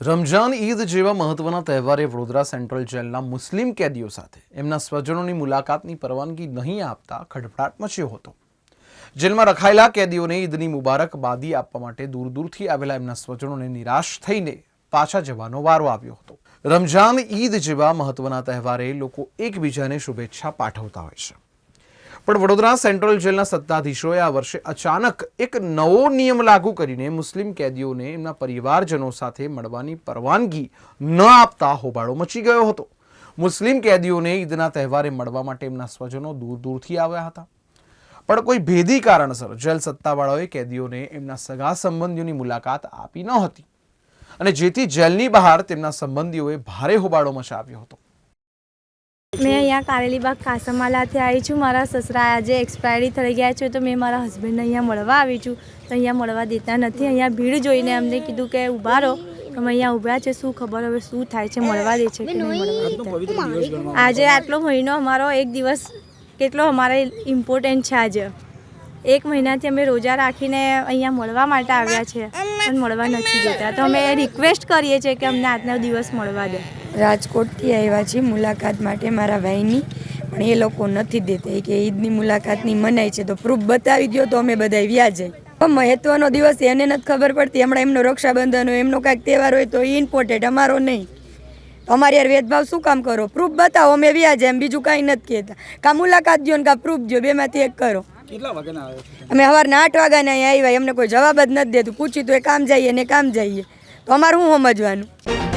રમઝાન ઈદ જેવા મહત્વના તહેવારે વડોદરા સેન્ટ્રલ જેલના મુસ્લિમ કેદીઓ સાથે એમના સ્વજનોની મુલાકાતની પરવાનગી નહીં આપતા ખડભડાટ મચ્યો હતો. જેલમાં રખાયેલા કેદીઓને ઈદની મુબારકબાદી આપવા માટે દૂર દૂરથી આવેલા એમના સ્વજનોને નિરાશ થઈને પાછા જવાનો વારો આવ્યો હતો. રમઝાન ઈદ જેવા મહત્વના તહેવારે લોકો એકબીજાને શુભેચ્છા પાઠવતા હોય છે. પણ વડોદરા સેન્ટ્રલ જેલના સત્તાધીશોએ આ વર્ષે અચાનક એક નવો નિયમ લાગુ કરીને મુસ્લિમ કેદીઓને એમના પરિવારજનો સાથે મળવાની પરવાનગી ન આપતા હોબાળો મચી ગયો હતો. મુસ્લિમ કેદીઓને ઈદના તહેવારે મળવા માટે એમના સ્વજનો દૂર દૂરથી આવ્યા હતા. પણ કોઈ ભેદી કારણસર જેલ સત્તાવાળાઓએ કેદીઓને એમના સગા સંબંધીઓની મુલાકાત આપી ન હતી. અને જેથી જેલની બહાર તેમના સંબંધીઓએ ભારે હોબાળો મચાવ્યો હતો. અહીંયા કારેલીબાગ કાસમાલાથી આવી છું. મારા સસરા આજે એક્સપાયરી થઈ ગયા છે તો મેં મારા હસબન્ડને અહીંયા મળવા આવી છું. તો અહીંયા મળવા દેતા નથી. અહીંયા ભીડ જોઈને અમને કીધું કે ઊભા રહો તો અમે અહીંયા ઊભા છે. શું ખબર હવે શું થાય છે મળવા દે છે આજે આટલો મહિનો અમારો એક દિવસ કેટલો અમારે ઇમ્પોર્ટન્ટ છે આજે. એક મહિનાથી અમે રોજા રાખીને અહીંયા મળવા માટે આવ્યા છે પણ મળવા નથી દેતા. તો અમે રિક્વેસ્ટ કરીએ છીએ કે અમને આજનો દિવસ મળવા દે. રાજકોટથી આવ્યા છીએ મુલાકાત માટે મારા ભાઈની. પણ એ લોકો નથી દેતા. કે ઈદની મુલાકાતની મનાય છે. તો પ્રૂફ બતાવી દો તો અમે બધા વ્યા જાય મહત્વનો દિવસ એને નથી ખબર પડતી. હમણાં એમનો રક્ષાબંધન હોય એમનો કાંઈક તહેવાર હોય તો એ ઇમ્પોર્ટન્ટ અમારો નહીં. અમારે યાર ભેદભાવ શું કામ કરો? પ્રૂફ બતાવો અમે વ્યા જાય એમ બીજું કાંઈ નથી કહેતા. કાં મુલાકાત દો ને કાં પ્રૂફ દો બેમાંથી એક કરો. અમે સવારના આઠ વાગ્યાના અહીંયા આવ્યા. એમને કોઈ જવાબ જ નથી દેતું. પૂછ્યું તો એ કામ જઈએ ને કામ જઈએ. તો અમારું શું સમજવાનું?